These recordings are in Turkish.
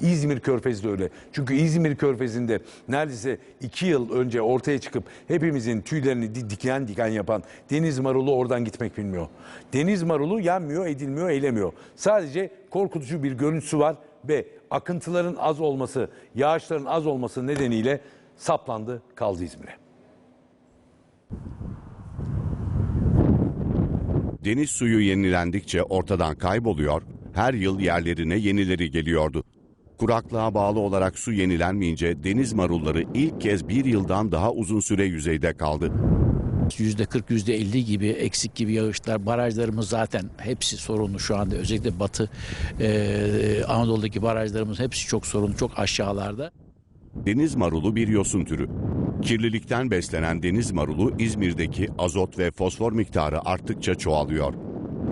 İzmir Körfezi de öyle. Çünkü İzmir Körfezi'nde neredeyse iki yıl önce ortaya çıkıp hepimizin tüylerini di- diken diken yapan deniz marulu oradan gitmek bilmiyor. Deniz marulu yenmiyor, edilmiyor, eylemiyor. Sadece korkutucu bir görüntüsü var ve akıntıların az olması, yağışların az olması nedeniyle saplandı kaldı İzmir'e. Deniz suyu yenilendikçe ortadan kayboluyor, her yıl yerlerine yenileri geliyordu. Kuraklığa bağlı olarak su yenilenmeyince deniz marulları ilk kez bir yıldan daha uzun süre yüzeyde kaldı. %40, %50 gibi eksik gibi yağışlar, barajlarımız zaten hepsi sorunlu şu anda. Özellikle Batı e, Anadolu'daki barajlarımız hepsi çok sorunlu, çok aşağılarda. Deniz marulu bir yosun türü. Kirlilikten beslenen deniz marulu İzmir'deki azot ve fosfor miktarı arttıkça çoğalıyor.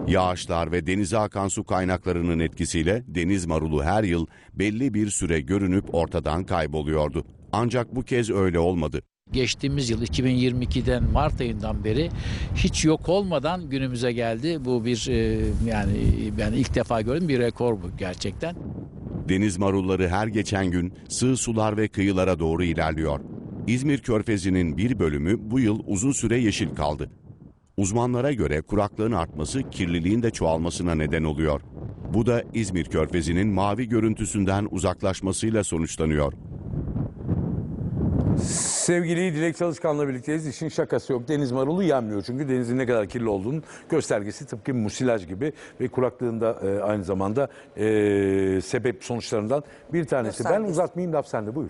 Yağışlar ve denize akan su kaynaklarının etkisiyle deniz marulu her yıl belli bir süre görünüp ortadan kayboluyordu. Ancak bu kez öyle olmadı. Geçtiğimiz yıl 2022'den Mart ayından beri hiç yok olmadan günümüze geldi. Bu bir e, yani ben ilk defa gördüm bir rekor bu gerçekten. Deniz marulları her geçen gün sığ sular ve kıyılara doğru ilerliyor. İzmir Körfezi'nin bir bölümü bu yıl uzun süre yeşil kaldı. Uzmanlara göre kuraklığın artması kirliliğin de çoğalmasına neden oluyor. Bu da İzmir Körfezi'nin mavi görüntüsünden uzaklaşmasıyla sonuçlanıyor. Sevgili Dilek Çalışkan'la birlikteyiz. İşin şakası yok. Deniz marulu yenmiyor. Çünkü denizin ne kadar kirli olduğunun göstergesi tıpkı musilaj gibi ve kuraklığında e, aynı zamanda e, sebep sonuçlarından bir tanesi. Ben uzatmayayım laf sende buyur.